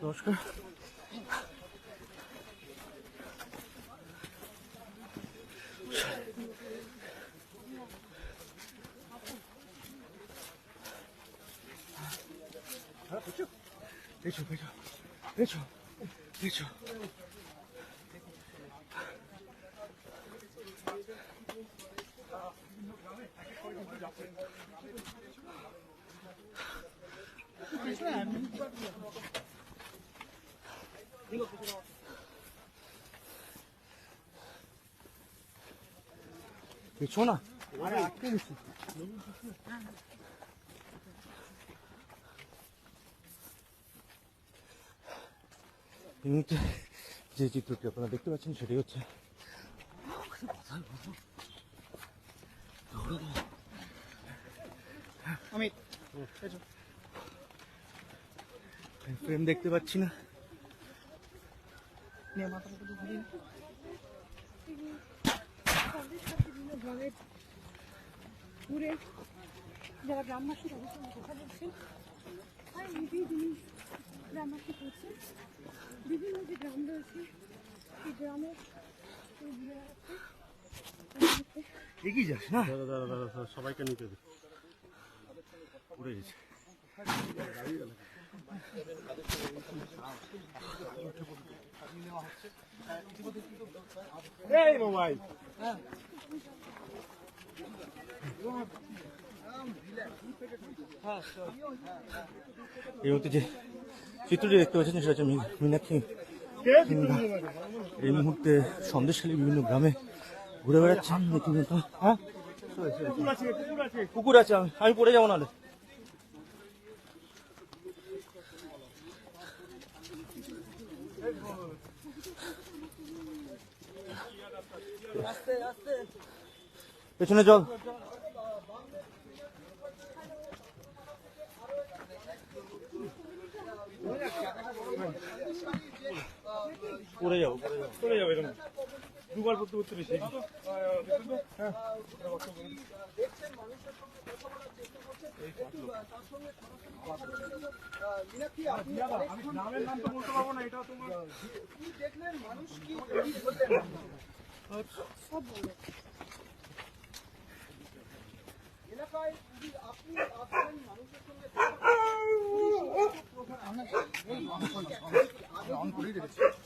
Ножка. 아, 그쪽. 대초, 대초. 대초. 대초. 괜찮아. নমস্কার পেছো পেছো পেছো পেছো পেছো না আরে আটকে গেছি এই মুহূর্তে যে চিত্রটি আপনারা দেখতে পাচ্ছেন সেটাই হচ্ছে অমিত ফ্রেম দেখতে পাচ্ছি না নিয়ে মাথাটা একটু ঘুরিয়ে বিভিন্ন গ্রামের ঘুরে যারা গ্রামবাসী তাদের সঙ্গে কথা বলছেন আর নিজেই গ্রামবাসী করছেন বিভিন্ন যে গ্রাম রয়েছে সেই গ্রামের সেই এগিয়ে যাস না? দাদা দাদা দাদা দাদা, সবাইকে নিতে দে। উড়ে গেছে। এই মোবাইল। এই মুহূর্তে যে চিত্রটি দেখতে পাচ্ছেন সেটা হচ্ছে মীনাক্ষী এই মুহূর্তে সন্দেশখালী বিভিন্ন গ্রামে ঘুরে বেড়াচ্ছেন রীতিমতো হ্যাঁ? কুকুর আছে আমি আমি পড়ে যাব নাহলে। পেছনে চল। পড়ে যাব পড়ে যাব। এরকম। দুবার করতে করতে বেশি। আমি নামের নাম তো বলতে পারব না এটা তোমার তাহলে কি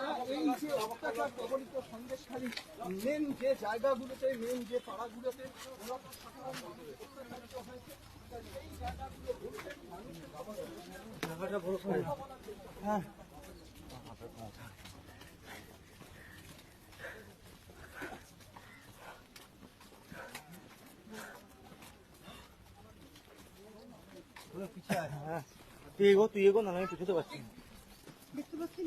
তারা এই যে অত্যাচার কবলিত সন্দেশখালী মেন যে জায়গাগুলোতে মেন যে পাড়াগুলোতে ওরা তো সাধারণ অত্যাচারিত হয়েছে জায়গাটা বড় হ্যাঁ। হ্যাঁ। তুই এগো তুই এগো না আমি পিছতে পারছি না। দেখতে পাচ্ছেন